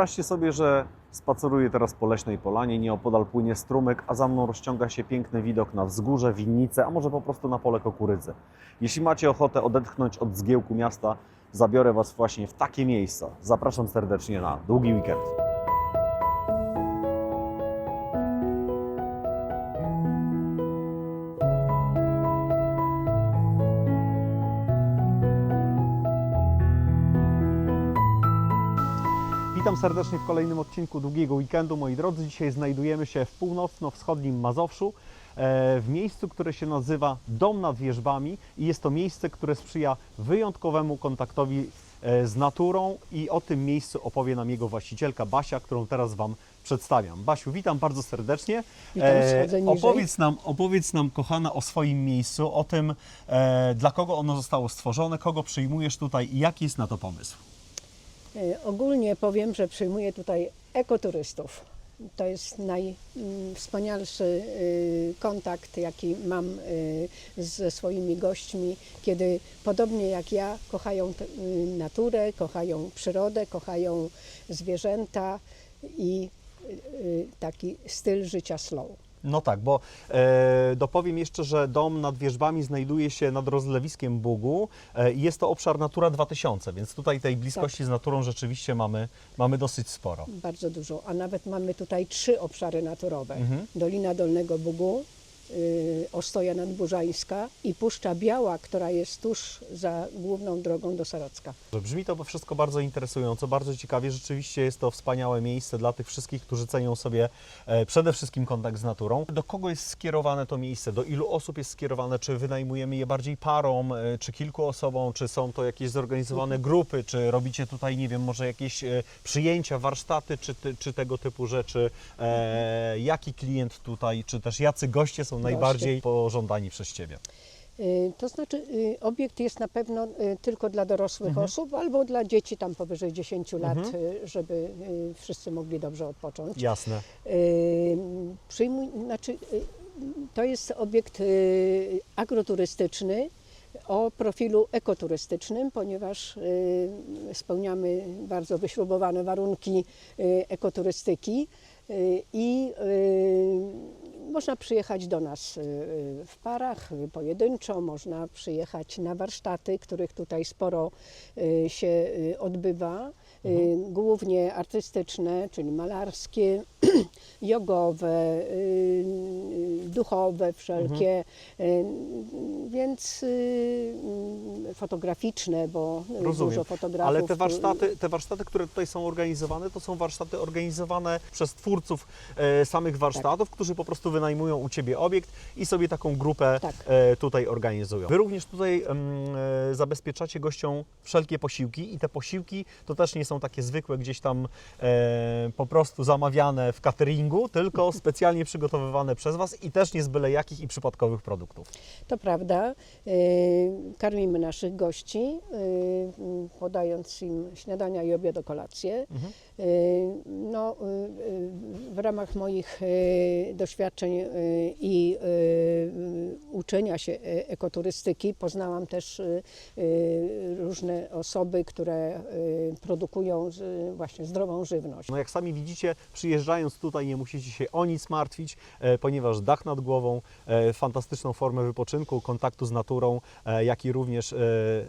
Wyobraźcie sobie, że spaceruję teraz po leśnej polanie, nieopodal płynie strumyk, a za mną rozciąga się piękny widok na wzgórze, winnicę, a może po prostu na pole kukurydzy. Jeśli macie ochotę odetchnąć od zgiełku miasta, zabiorę Was właśnie w takie miejsca. Zapraszam serdecznie na długi weekend. Witam serdecznie w kolejnym odcinku Długiego Weekendu. Moi drodzy, dzisiaj znajdujemy się w północno-wschodnim Mazowszu, e, w miejscu, które się nazywa Dom nad Wierzbami i jest to miejsce, które sprzyja wyjątkowemu kontaktowi e, z naturą i o tym miejscu opowie nam jego właścicielka Basia, którą teraz Wam przedstawiam. Basiu, witam bardzo serdecznie. Witam, niżej. opowiedz, nam, opowiedz nam, kochana, o swoim miejscu, o tym, e, dla kogo ono zostało stworzone, kogo przyjmujesz tutaj i jaki jest na to pomysł. E, Ogólnie powiem, że przyjmuję tutaj ekoturystów. To jest najwspanialszy kontakt, jaki mam y, ze swoimi gośćmi, kiedy podobnie jak ja kochają y, naturę, kochają przyrodę, kochają zwierzęta i y, taki styl życia slow. No tak, bo e, dopowiem jeszcze, że dom nad wierzbami znajduje się nad rozlewiskiem Bugu e, i jest to obszar Natura 2000, więc tutaj tej bliskości z naturą rzeczywiście mamy, mamy dosyć sporo. Bardzo dużo, a nawet mamy tutaj trzy obszary naturowe. Mhm. Dolina Dolnego Bugu, Ostoja Nadburzańska i Puszcza Biała, która jest tuż za główną drogą do Sarocka. Brzmi to wszystko bardzo interesująco, bardzo ciekawie. Rzeczywiście jest to wspaniałe miejsce dla tych wszystkich, którzy cenią sobie e, przede wszystkim kontakt z naturą. Do kogo jest skierowane to miejsce? Do ilu osób jest skierowane? Czy wynajmujemy je bardziej parą, e, czy kilku osobom? Czy są to jakieś zorganizowane grupy? Czy robicie tutaj, nie wiem, może jakieś e, przyjęcia, warsztaty, czy, czy tego typu rzeczy? E, jaki klient tutaj, czy też jacy goście są najbardziej pożądani przez Ciebie? Y, To znaczy, y, obiekt jest na pewno y, tylko dla dorosłych Mhm. osób albo dla dzieci tam powyżej 10 lat, y, żeby wszyscy mogli dobrze odpocząć. Jasne. Przyjmuj, znaczy, to jest obiekt agroturystyczny o profilu ekoturystycznym, ponieważ spełniamy bardzo wyśrubowane warunki ekoturystyki i można przyjechać do nas y, y, w parach, y, pojedynczo, można przyjechać na warsztaty, których tutaj sporo się odbywa. Y, Głównie artystyczne, czyli malarskie, jogowe, y, y, duchowe wszelkie, y, więc fotograficzne, bo Rozumiem. dużo fotografów. Ale te warsztaty, te warsztaty, które tutaj są organizowane, to są warsztaty organizowane przez twórców e, samych warsztatów, którzy po prostu wynajmują u Ciebie obiekt i sobie taką grupę Tak. e, tutaj organizują. Wy również tutaj e, zabezpieczacie gościom wszelkie posiłki i te posiłki to też nie są takie zwykłe gdzieś tam e, po prostu zamawiane w cateringu, tylko specjalnie przygotowywane przez Was i też nie z byle jakich i przypadkowych produktów. To prawda. Y, Karmimy naszych gości, y, podając im śniadania i obiad, kolację. Mhm. Y, No, y, w ramach moich y, doświadczeń i uczenia się e- ekoturystyki poznałam też różne osoby, które produkują właśnie zdrową żywność. No jak sami widzicie, przyjeżdżając tutaj nie musicie się o nic martwić, e, ponieważ dach nad głową, e, fantastyczną formę wypoczynku, kontaktu z naturą, jak i również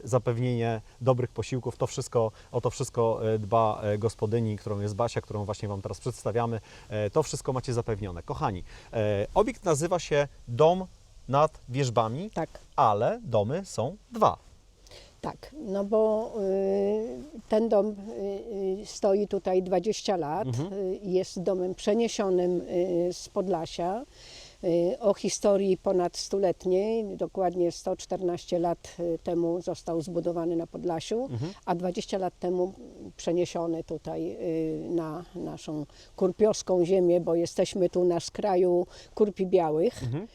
zapewnienie dobrych posiłków, to wszystko, o to wszystko dba gospodyni, którą jest Basia, którą właśnie Wam teraz przedstawiamy. E, To wszystko macie zapewnione. Kochani, e, obiekt nazywa się Dom nad Wierzbami, Tak. ale domy są dwa. Tak, no bo y, ten dom y, y, stoi tutaj 20 lat, Mhm. y, jest domem przeniesionym y, z Podlasia o historii ponad stuletniej, dokładnie 114 lat y, temu został zbudowany na Podlasiu, Mhm. a 20 lat temu przeniesiony tutaj y, na naszą kurpiowską ziemię, bo jesteśmy tu na skraju Kurpi Białych. Mhm.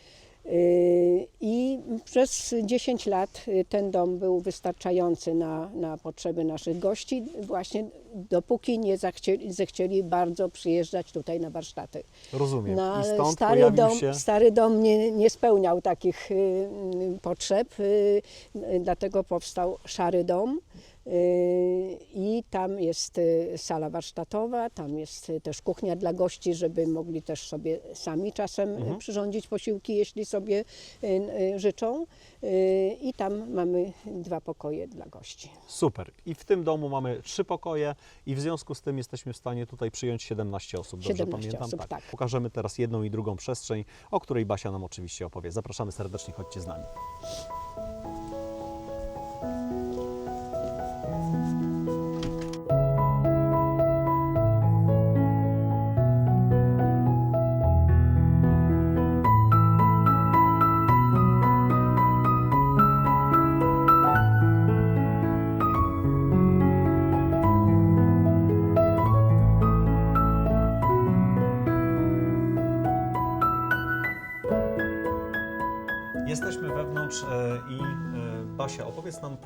I przez 10 lat y, ten dom był wystarczający na, na potrzeby naszych gości, właśnie dopóki nie zachcieli, zechcieli bardzo przyjeżdżać tutaj na warsztaty. Rozumiem. No, I stąd stary dom, się... stary dom nie, nie spełniał takich y, y, potrzeb, y, y, dlatego powstał szary dom. Y, i tam jest y, sala warsztatowa, tam jest y, też kuchnia dla gości, żeby mogli też sobie sami czasem y, przyrządzić posiłki, jeśli sobie życzą. I tam mamy dwa pokoje dla gości. Super. I w tym domu mamy trzy pokoje i w związku z tym jesteśmy w stanie tutaj przyjąć 17 osób. Dobrze 17 pamiętam? osób, tak. Pokażemy teraz jedną i drugą przestrzeń, o której Basia nam oczywiście opowie. Zapraszamy serdecznie, chodźcie z nami.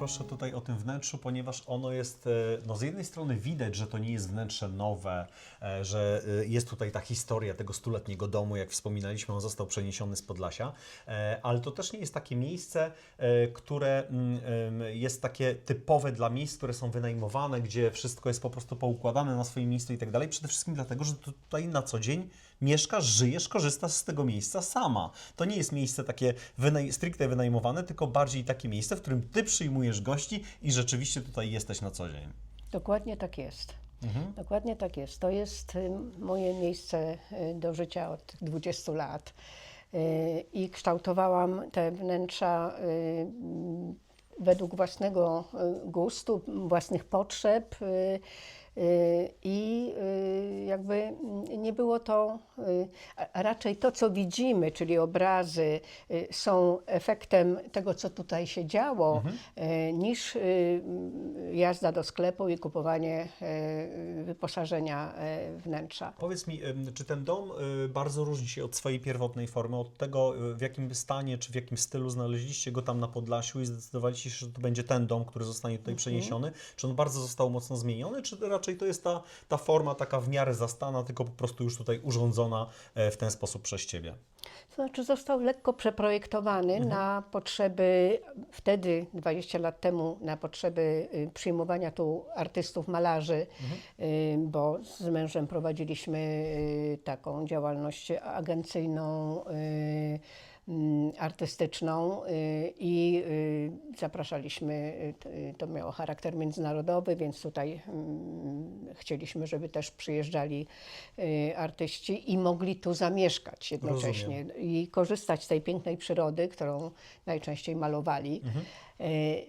Opowiedz nam proszę tutaj o tym wnętrzu, ponieważ ono jest, e, no z jednej strony widać, że to nie jest wnętrze nowe, e, że e, jest tutaj ta historia tego stuletniego domu, jak wspominaliśmy, on został przeniesiony z Podlasia, ale to też nie jest takie miejsce, które mm, jest takie typowe dla miejsc, które są wynajmowane, gdzie wszystko jest po prostu poukładane na swoim miejscu i tak dalej. Przede wszystkim dlatego, że tu- tutaj na co dzień mieszkasz, żyjesz, korzystasz z tego miejsca sama. To nie jest miejsce takie wynaj- stricte wynajmowane, tylko bardziej takie miejsce, w którym ty przyjmujesz gości i rzeczywiście tutaj jesteś na co dzień. Dokładnie tak jest. Mhm. Dokładnie tak jest. To jest y, moje miejsce y, do życia od 20 lat. Y, I kształtowałam te wnętrza według własnego gustu, własnych potrzeb. Y, I y, jakby nie było to, y, a raczej to, co widzimy, czyli obrazy, są efektem tego, co tutaj się działo, y, niż jazda do sklepu i kupowanie wyposażenia wnętrza. Powiedz mi, czy ten dom bardzo różni się od swojej pierwotnej formy, od tego, w jakim stanie, czy w jakim stylu znaleźliście go tam na Podlasiu i zdecydowaliście się, że to będzie ten dom, który zostanie tutaj przeniesiony? Czy on bardzo został mocno zmieniony, czy raczej to jest ta, ta forma taka w miarę zastana, tylko po prostu już tutaj urządzona e, w ten sposób przez Ciebie? To znaczy został lekko przeprojektowany na potrzeby, wtedy 20 lat temu, na potrzeby y, przyjmowania tu artystów, malarzy, y, bo z mężem prowadziliśmy y, taką działalność agencyjną, artystyczną y, i y, zapraszaliśmy, y, to miało charakter międzynarodowy, więc tutaj mm, chcieliśmy, żeby też przyjeżdżali artyści i mogli tu zamieszkać jednocześnie i korzystać z tej pięknej przyrody, którą najczęściej malowali. Y,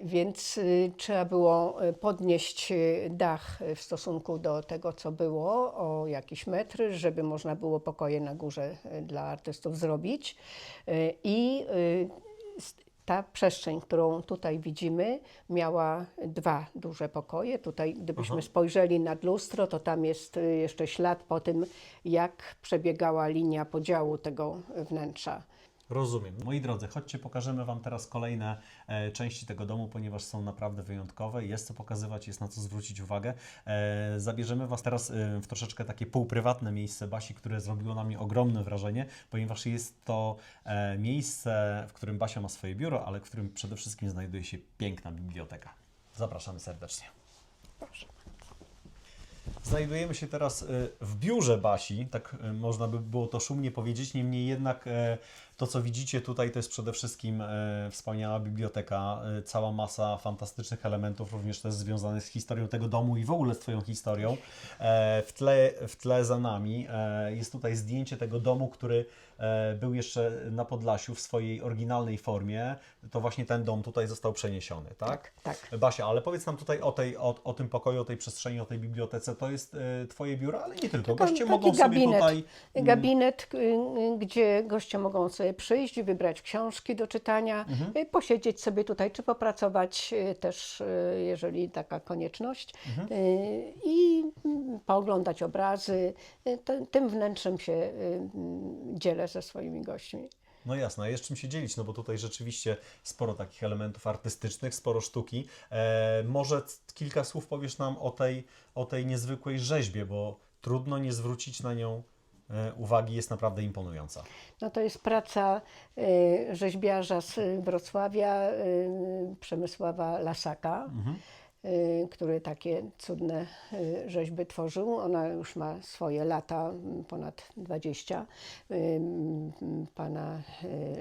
Więc y, trzeba było y, podnieść y, dach y, w stosunku do tego, co było, o jakiś metr, żeby można było pokoje na górze y, dla artystów zrobić. I ta przestrzeń, którą tutaj widzimy, miała dwa duże pokoje. Tutaj, gdybyśmy Aha. spojrzeli nad lustro, to tam jest jeszcze ślad po tym, jak przebiegała linia podziału tego wnętrza. Rozumiem. Moi drodzy, chodźcie, pokażemy Wam teraz kolejne e, części tego domu, ponieważ są naprawdę wyjątkowe. Jest co pokazywać, jest na co zwrócić uwagę. E, zabierzemy Was teraz e, w troszeczkę takie półprywatne miejsce Basi, które zrobiło na mnie ogromne wrażenie, ponieważ jest to e, miejsce, w którym Basia ma swoje biuro, ale w którym przede wszystkim znajduje się piękna biblioteka. Zapraszamy serdecznie. Proszę. Znajdujemy się teraz y, w biurze Basi, tak y, można by było to szumnie powiedzieć, niemniej jednak e, to, co widzicie tutaj, to jest przede wszystkim e, wspaniała biblioteka, e, cała masa fantastycznych elementów, również też związanych z historią tego domu i w ogóle z Twoją historią. E, W tle, w tle za nami jest tutaj zdjęcie tego domu, który był jeszcze na Podlasiu w swojej oryginalnej formie. To właśnie ten dom tutaj został przeniesiony, tak? Tak, tak. Basia, ale powiedz nam tutaj o, tej, o, o tym pokoju, o tej przestrzeni, o tej bibliotece. To jest Twoje biuro, ale nie tylko. Taki- Goście mogą sobie tutaj... mm, Gabinet, y, y, gdzie goście mogą sobie przyjść, wybrać książki do czytania, Mhm. y, posiedzieć sobie tutaj, czy popracować y, też, y, jeżeli taka konieczność, Mhm. i mm, pooglądać obrazy. Tym wnętrzem się mm, dzielę ze swoimi gośćmi. No jasne, a jest czym się dzielić, no bo tutaj rzeczywiście sporo takich elementów artystycznych, sporo sztuki. E, może kilka słów powiesz nam o tej, o tej niezwykłej rzeźbie, bo trudno nie zwrócić na nią uwagi, jest naprawdę imponująca. No to jest praca y, rzeźbiarza z Wrocławia, y, Przemysława Lasaka. y, który takie cudne rzeźby tworzył. Ona już ma swoje lata, ponad 20. Y, m, Pana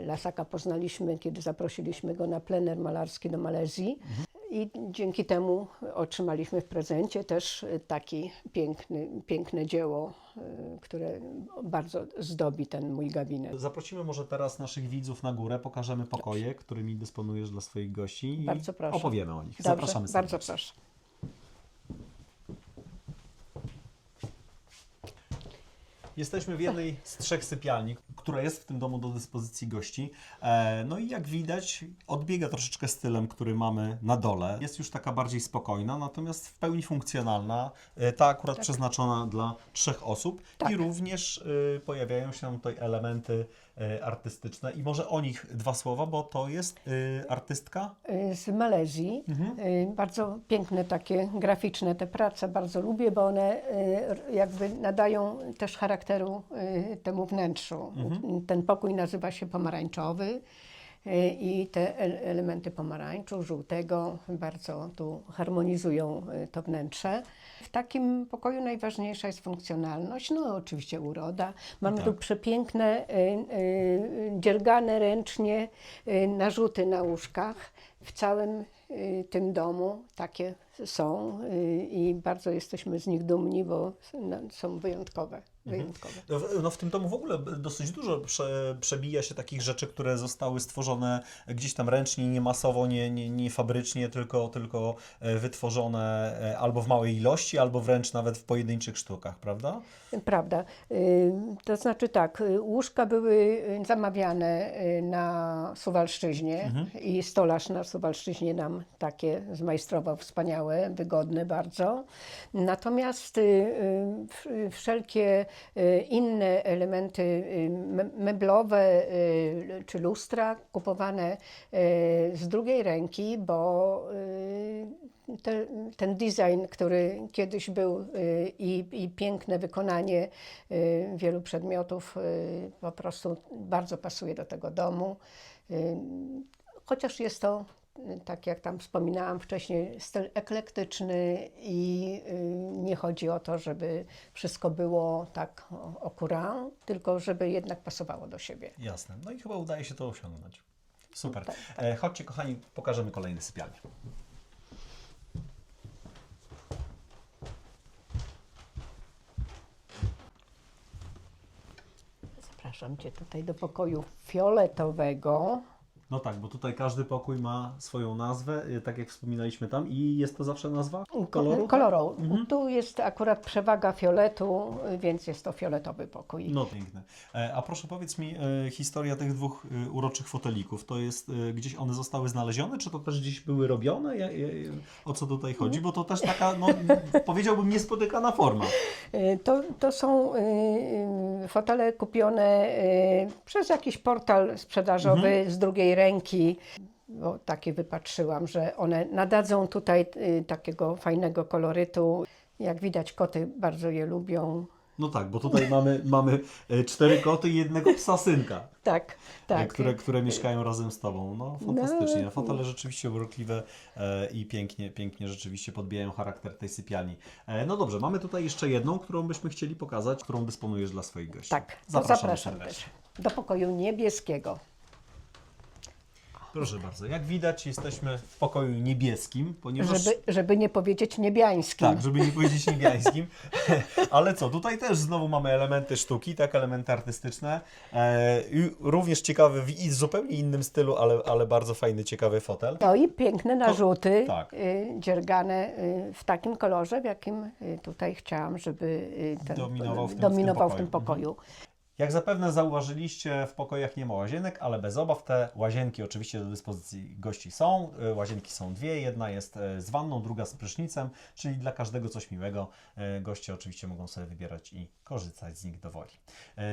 Lasaka poznaliśmy, kiedy zaprosiliśmy go na plener malarski do Malezji. I dzięki temu otrzymaliśmy w prezencie też y, taki piękny, piękne dzieło, y, które bardzo zdobi ten mój gabinet. Zaprosimy może teraz naszych widzów na górę, pokażemy pokoje, którymi dysponujesz dla swoich gości i Bardzo proszę. opowiemy o nich. Dobrze, Zapraszamy bardzo serdecznie. proszę. Jesteśmy w jednej z trzech sypialni, która jest w tym domu do dyspozycji gości. E, No i jak widać, odbiega troszeczkę stylem, który mamy na dole. Jest już taka bardziej spokojna, natomiast w pełni funkcjonalna. E, Ta akurat przeznaczona dla trzech osób. Tak. I również e, pojawiają się tutaj elementy artystyczne. I może o nich dwa słowa, bo to jest e, artystka. Y, Z Malezji. Y, Bardzo piękne takie graficzne te prace, bardzo lubię, bo one y, jakby nadają też charakteru y, temu wnętrzu. Ten pokój nazywa się pomarańczowy i te el- elementy pomarańczu, żółtego bardzo tu harmonizują y, to wnętrze. W takim pokoju najważniejsza jest funkcjonalność, no oczywiście uroda. Mamy Tak. tu przepiękne, y, dziergane ręcznie narzuty na łóżkach. W całym tym domu takie są i bardzo jesteśmy z nich dumni, bo są wyjątkowe. Wyjątkowe. No w- No w tym domu w ogóle dosyć dużo prze, przebija się takich rzeczy, które zostały stworzone gdzieś tam ręcznie, nie masowo, nie, nie, nie fabrycznie, tylko, tylko e, wytworzone e, albo w małej ilości, albo wręcz nawet w pojedynczych sztukach, prawda? Prawda. Y, To znaczy tak, y, łóżka były y, zamawiane na Suwalszczyźnie i stolarz na Suwalszczyźnie nam takie zmajstrował wspaniałe, wygodne bardzo. Natomiast wszelkie inne elementy y, me- meblowe y, czy lustra kupowane y, z drugiej ręki, bo y, te, ten design, który kiedyś był y, i, i piękne wykonanie y, wielu przedmiotów y, po prostu bardzo pasuje do tego domu. Y, Chociaż jest to, y, tak jak tam wspominałam wcześniej, styl eklektyczny i y, nie chodzi o to, żeby wszystko było tak courant, tylko żeby jednak pasowało do siebie. Jasne. No i chyba udaje się to osiągnąć. Super. Tak, E, chodźcie, kochani, pokażemy kolejne sypialnie. Zapraszam Cię tutaj do pokoju fioletowego. No tak, bo tutaj każdy pokój ma swoją nazwę, e, tak jak wspominaliśmy tam, i jest to zawsze nazwa koloru? Kolorą. Tu jest akurat przewaga fioletu, więc jest to fioletowy pokój. No piękne. E, A proszę powiedz mi, e, historia tych dwóch e, uroczych fotelików, to jest e, gdzieś one zostały znalezione, czy to też gdzieś były robione? Ja, ja, o co tutaj chodzi? Bo to też taka, no, powiedziałbym, niespotykana forma. Y, To, to są y, y, fotele kupione y, przez jakiś portal sprzedażowy z drugiej ręki. Bo takie wypatrzyłam, że one nadadzą tutaj y, takiego fajnego kolorytu. Jak widać, koty bardzo je lubią. No tak, bo tutaj mamy, mamy e, cztery koty i jednego psa synka, Tak, e, tak. które, które mieszkają razem z Tobą. No fantastycznie. Fotele rzeczywiście urokliwe e, i pięknie, pięknie rzeczywiście podbijają charakter tej sypialni. No dobrze, mamy tutaj jeszcze jedną, którą byśmy chcieli pokazać, którą dysponujesz dla swoich gości. Tak, zapraszam serdecznie. też do pokoju niebieskiego. Proszę bardzo, jak widać jesteśmy w pokoju niebieskim, ponieważ... Żeby, żeby nie powiedzieć niebiańskim. Tak, żeby nie powiedzieć niebiańskim. Ale co, tutaj też znowu mamy elementy sztuki, tak, elementy artystyczne. E, i również ciekawy w i zupełnie innym stylu, ale, ale bardzo fajny, ciekawy fotel. No i piękne narzuty, tak. y, dziergane y, w takim kolorze, w jakim y, tutaj chciałam, żeby y, ten, Dominował w tym- w tym dominował w tym pokoju. pokoju. Jak zapewne zauważyliście, w pokojach nie ma łazienek, ale bez obaw te łazienki oczywiście do dyspozycji gości są. E, Łazienki są dwie, jedna jest e, z wanną, druga z prysznicem, czyli dla każdego coś miłego. E, Goście oczywiście mogą sobie wybierać i korzystać z nich do woli.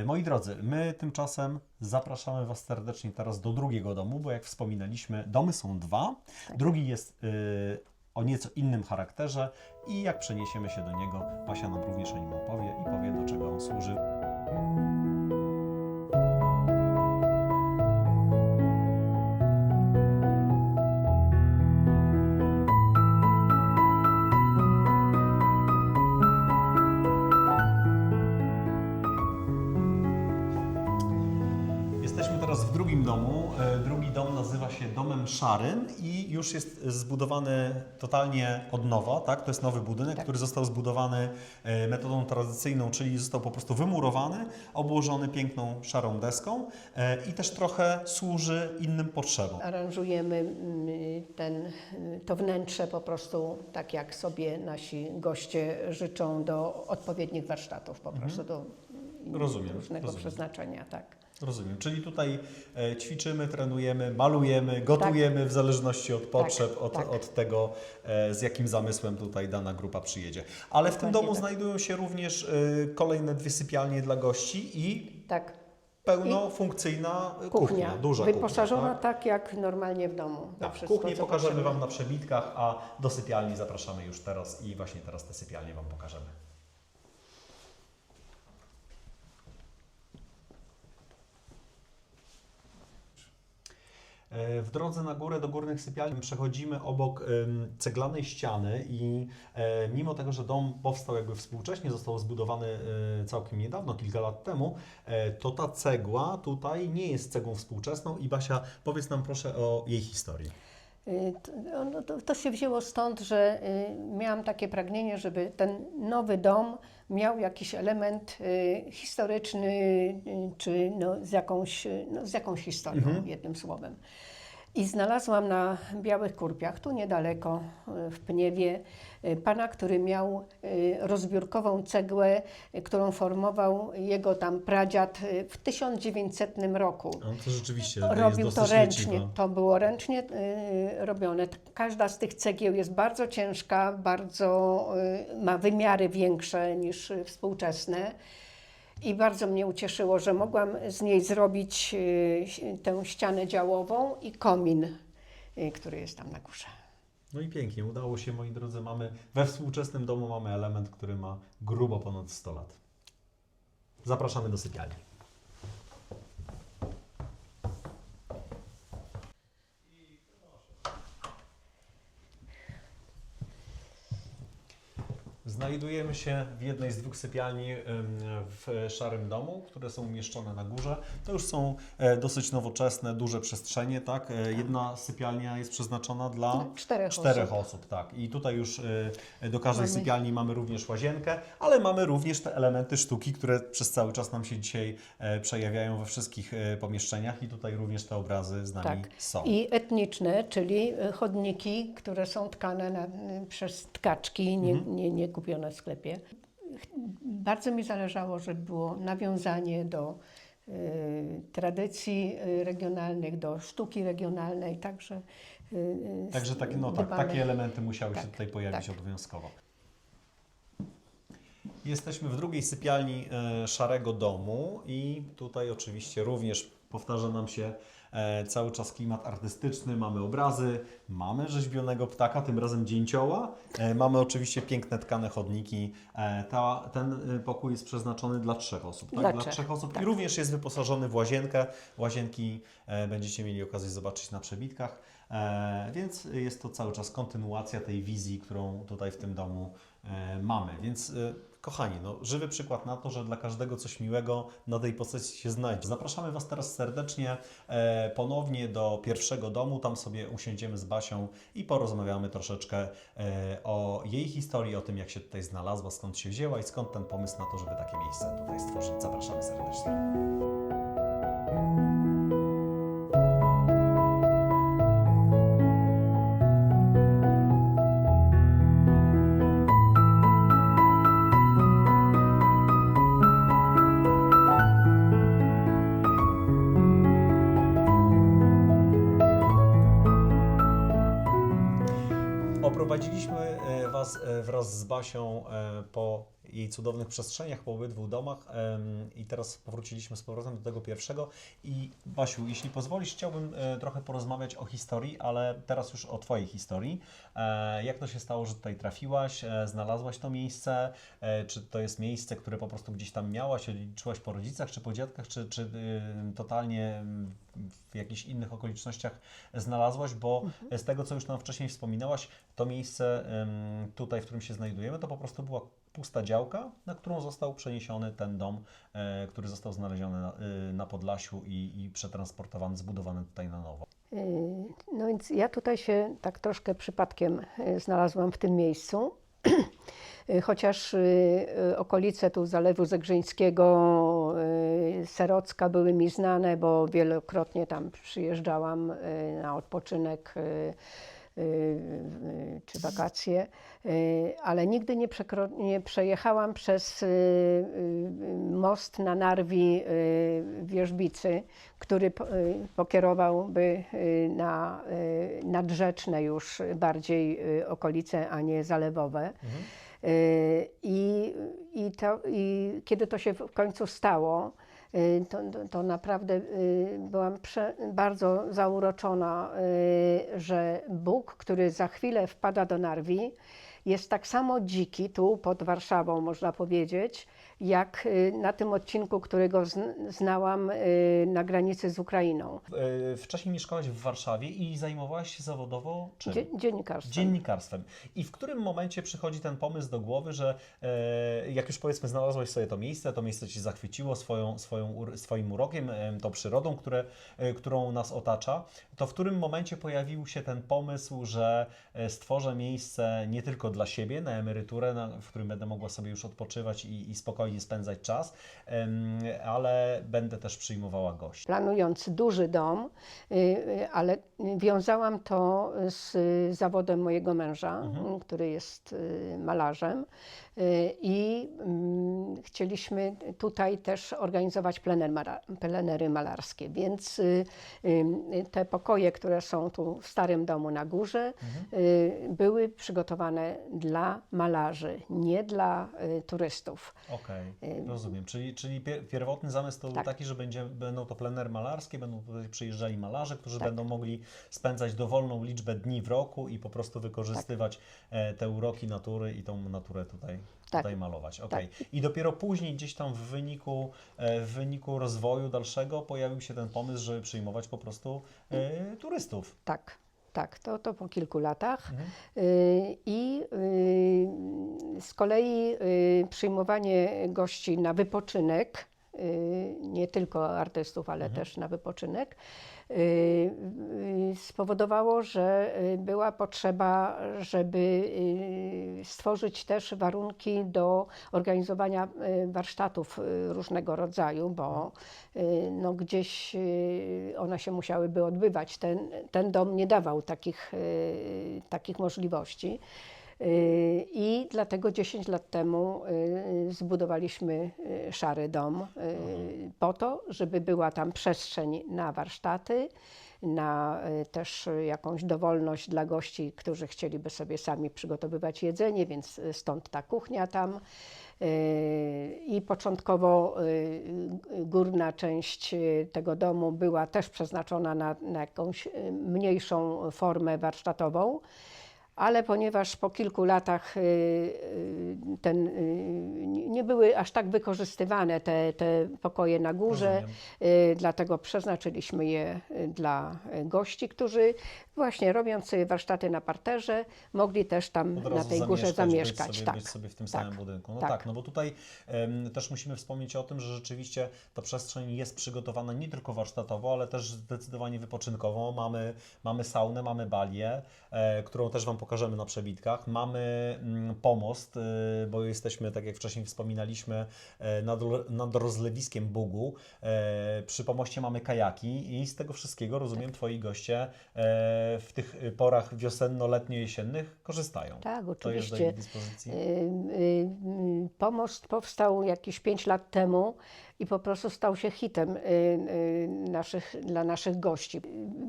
Moi drodzy, my tymczasem zapraszamy Was serdecznie teraz do drugiego domu, bo jak wspominaliśmy, domy są dwa. Drugi jest o nieco innym charakterze i jak przeniesiemy się do niego, Basia nam również o nim opowie i powie, do czego on służy. Szarym i już jest zbudowany totalnie od nowa, tak? To jest nowy budynek, Tak. który został zbudowany e, metodą tradycyjną, czyli został po prostu wymurowany, obłożony piękną szarą deską e, i też trochę służy innym potrzebom. Aranżujemy mm, ten, y, to wnętrze po prostu tak, jak sobie nasi goście życzą do odpowiednich warsztatów, po prostu do Mhm. Rozumiem, różnego rozumiem. przeznaczenia. Tak. Rozumiem. Czyli tutaj e, ćwiczymy, trenujemy, malujemy, gotujemy w zależności od potrzeb, od, tak. od tego, e, z jakim zamysłem tutaj dana grupa przyjedzie. Ale w tym Dokładnie domu tak. znajdują się również e, kolejne dwie sypialnie dla gości i tak. pełnofunkcyjna kuchnia, Kuchnia, duża wyposażona kuchnia. tak? jak normalnie w domu. Tak, wszystko, kuchnię pokażemy potrzebne. Wam na przebitkach, a do sypialni zapraszamy już teraz i właśnie teraz te sypialnie Wam pokażemy. W drodze na górę do górnych sypialni przechodzimy obok ceglanej ściany i e, mimo tego, że dom powstał jakby współcześnie, został zbudowany e, całkiem niedawno, kilka lat temu, e, to ta cegła tutaj nie jest cegłą współczesną i Basia, powiedz nam proszę o jej historii. Y, to- no to, się wzięło stąd, że y, miałam takie pragnienie, żeby ten nowy dom miał jakiś element y, historyczny, czy no, z, jakąś, no, z jakąś historią, Mhm. jednym słowem. I znalazłam na Białych Kurpiach, tu niedaleko, y, w Pniewie, y, pana, który miał y, rozbiórkową cegłę, którą formował jego tam pradziad w 1900 roku. No, to rzeczywiście Robił to ręcznie. To było ręcznie robione. Każda z tych cegieł jest bardzo ciężka, bardzo ma wymiary większe niż współczesne. I bardzo mnie ucieszyło, że mogłam z niej zrobić y, tę ścianę działową i komin, y, który jest tam na górze. No i pięknie, udało się, moi drodzy, mamy we współczesnym domu mamy element, który ma grubo ponad 100 lat. Zapraszamy do sypialni. Znajdujemy się w jednej z dwóch sypialni w szarym domu, które są umieszczone na górze. To już są e, dosyć nowoczesne, duże przestrzenie, tak? E, Jedna sypialnia jest przeznaczona dla Czterech, czterech osób. osób, tak. I tutaj już e, do każdej Mamy- sypialni mamy również łazienkę, ale mamy również te elementy sztuki, które przez cały czas nam się dzisiaj przejawiają we wszystkich pomieszczeniach i tutaj również te obrazy z nami Tak. są. I etniczne, czyli chodniki, które są tkane na, przez tkaczki, nie, Mhm. nie, nie kupione w sklepie. Bardzo mi zależało, żeby było nawiązanie do y, tradycji y, regionalnych, do sztuki regionalnej, także. y, Także takie, no tak, takie elementy musiały się Tak, tutaj pojawić tak. obowiązkowo. Jesteśmy w drugiej sypialni e, szarego domu i tutaj oczywiście również powtarza nam się cały czas klimat artystyczny, mamy obrazy, mamy rzeźbionego ptaka, tym razem dzięcioła, e, mamy oczywiście piękne tkane chodniki. E, ta, ten e, pokój jest przeznaczony dla trzech osób, tak? Dla trzech, osób tak. i również jest wyposażony w łazienkę. Łazienki e, będziecie mieli okazję zobaczyć na przebitkach, e, więc jest to cały czas kontynuacja tej wizji, którą tutaj w tym domu e, mamy. Więc e, kochani, no, żywy przykład na to, że dla każdego coś miłego na tej pozycji się znajdzie. Zapraszamy Was teraz serdecznie e, ponownie do pierwszego domu. Tam sobie usiądziemy z Basią i porozmawiamy troszeczkę e, o jej historii, o tym, jak się tutaj znalazła, skąd się wzięła i skąd ten pomysł na to, żeby takie miejsce tutaj stworzyć. Zapraszamy serdecznie. Oprowadziliśmy e, Was e, wraz z Basią e, po jej cudownych przestrzeniach, po obydwu domach i teraz powróciliśmy z powrotem do tego pierwszego. I Basiu, jeśli pozwolisz, chciałbym e, trochę porozmawiać o historii, ale teraz już o Twojej historii. E, Jak to się stało, że tutaj trafiłaś, e, znalazłaś to miejsce? Czy to jest miejsce, które po prostu gdzieś tam miałaś, liczyłaś po rodzicach, czy po dziadkach, czy, czy y, totalnie w jakichś innych okolicznościach znalazłaś? Bo z tego, co już nam wcześniej wspominałaś, to miejsce tutaj, w którym się znajdujemy, to po prostu była pusta działka, na którą został przeniesiony ten dom, e, który został znaleziony na, y, na Podlasiu i, i przetransportowany, zbudowany tutaj na nowo. Yy, No więc ja tutaj się tak troszkę przypadkiem znalazłam w tym miejscu. Chociaż okolice tu Zalewu Zegrzyńskiego, Serocka były mi znane, bo wielokrotnie tam przyjeżdżałam na odpoczynek czy wakacje, yy, ale nigdy nie, nie przejechałam przez most na Narwi Wierzbicy, który po- pokierowałby na nadrzeczne już bardziej okolice, a nie zalewowe. Yy, I, i, to, I kiedy to się w końcu stało, to, to- to naprawdę yy, byłam prze, bardzo zauroczona, yy, że Bóg, który za chwilę wpada do Narwi, jest tak samo dziki tu pod Warszawą, można powiedzieć, jak yy, na tym odcinku, którego zn- znałam yy, na granicy z Ukrainą. E, Wcześniej mieszkałaś w Warszawie i zajmowałaś się zawodowo czym? Dzie, dziennikarstwem. Dziennikarstwem. I w którym momencie przychodzi ten pomysł do głowy, że e, jak już powiedzmy znalazłeś sobie to miejsce, to miejsce Ci zachwyciło swoją, swoją, swoim urokiem, em, tą przyrodą, które, e, którą nas otacza, to w którym momencie pojawił się ten pomysł, że e, stworzę miejsce nie tylko dla siebie na emeryturę, na, w którym będę mogła sobie już odpoczywać i, i spokojnie spędzać czas, ale będę też przyjmowała gości. planując duży dom, y, y, ale wiązałam to z zawodem mojego męża, y, który jest y, malarzem i mm, chcieliśmy tutaj też organizować plener plenery malarskie, więc y, y, te pokoje, które są tu w starym domu na górze, y, były przygotowane dla malarzy, nie dla turystów. Okej, rozumiem. Czyli, czyli pier- pierwotny zamysł to był Tak. taki, że będzie, będą to plenery malarskie, będą tutaj przyjeżdżali malarze, którzy Tak. będą mogli spędzać dowolną liczbę dni w roku i po prostu wykorzystywać e, te uroki natury i tą naturę tutaj, Tak. tutaj malować. Okej. I dopiero później gdzieś tam w wyniku, e, w wyniku rozwoju dalszego pojawił się ten pomysł, żeby przyjmować po prostu e, turystów. Tak, tak, to, to po kilku latach. Mhm. Y, I y, z kolei y, przyjmowanie gości na wypoczynek, y, nie tylko artystów, ale też na wypoczynek, y, y, spowodowało, że y, była potrzeba, żeby y, stworzyć też warunki do organizowania y, warsztatów różnego rodzaju, bo no, gdzieś one się musiałyby odbywać. Ten, ten dom nie dawał takich, takich możliwości. I dlatego 10 lat temu zbudowaliśmy szary dom y, po to, żeby była tam przestrzeń na warsztaty, na y, też jakąś dowolność dla gości, którzy chcieliby sobie sami przygotowywać jedzenie, więc y, stąd ta kuchnia tam. Y, I początkowo górna część tego domu była też przeznaczona na, na jakąś mniejszą formę warsztatową. Ale ponieważ po kilku latach y, y, ten, y, nie były aż tak wykorzystywane te, te pokoje na górze, Rozumiem. dlatego przeznaczyliśmy je dla gości, którzy właśnie robiąc warsztaty na parterze, mogli też tam na tej górze zamieszkać. Być sobie, tak. być sobie w tym tak. samym budynku. No tak, tak. no bo tutaj em, też musimy wspomnieć o tym, że rzeczywiście ta przestrzeń jest przygotowana nie tylko warsztatowo, ale też zdecydowanie wypoczynkowo. Mamy, mamy saunę, mamy balię, e, którą też Wam pokażemy na przebitkach. Mamy mm, pomost, e, bo jesteśmy, tak jak wcześniej wspominaliśmy, e, nad, nad rozlewiskiem Bugu. E, przy pomoście mamy kajaki i z tego wszystkiego, rozumiem, Twoi goście e, w tych porach wiosenno-letnio-jesiennych korzystają. Tak, To jest do oczywiście. dyspozycji. Y, y, y, Pomost powstał jakieś 5 lat temu i po prostu stał się hitem y, y, naszych, dla naszych gości. Y,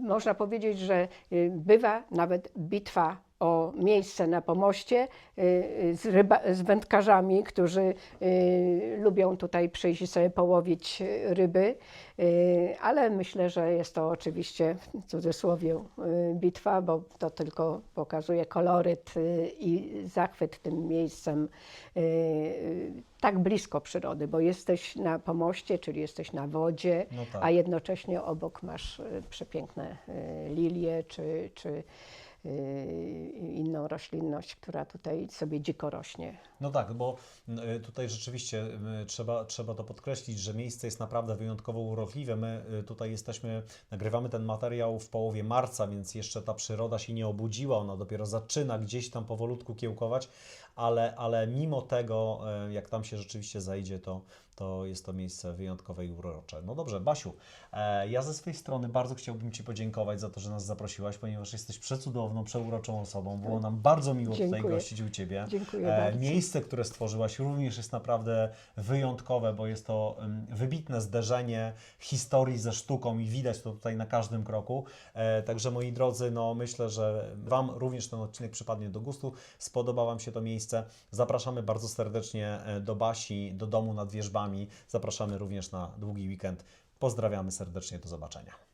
Można powiedzieć, że y, bywa nawet bitwa o miejsce na pomoście y, y, z, ryba, z wędkarzami, którzy y, lubią tutaj przyjść i sobie połowić ryby, ale myślę, że jest to oczywiście w cudzysłowie bitwa, bo to tylko pokazuje koloryt i zachwyt tym miejscem tak blisko przyrody, bo jesteś na pomoście, czyli jesteś na wodzie, No tak. a jednocześnie obok masz przepiękne lilie czy, czy inną roślinność, która tutaj sobie dziko rośnie. No tak, bo y, tutaj rzeczywiście y, trzeba, trzeba to podkreślić, że miejsce jest naprawdę wyjątkowo urokliwe. My y, tutaj jesteśmy, nagrywamy ten materiał w połowie marca, więc jeszcze ta przyroda się nie obudziła, ona dopiero zaczyna gdzieś tam powolutku kiełkować, ale, ale mimo tego, y, jak tam się rzeczywiście zajdzie, to, to jest to miejsce wyjątkowe i urocze. No dobrze, Basiu, e, ja ze swojej strony bardzo chciałbym Ci podziękować za to, że nas zaprosiłaś, ponieważ jesteś przecudowną, przeuroczą osobą. Było nam bardzo miło tutaj Dziękuję. gościć u Ciebie. Dziękuję E, bardzo. Miejsce, które stworzyłaś, również jest naprawdę wyjątkowe, bo jest to em, wybitne zderzenie historii ze sztuką i widać to tutaj na każdym kroku. E, Także moi drodzy, no myślę, że Wam również ten odcinek przypadnie do gustu. Spodoba Wam się to miejsce. Zapraszamy bardzo serdecznie e, do Basi, do domu nad wierzbami. Zapraszamy również na długi weekend. Pozdrawiamy serdecznie, do zobaczenia.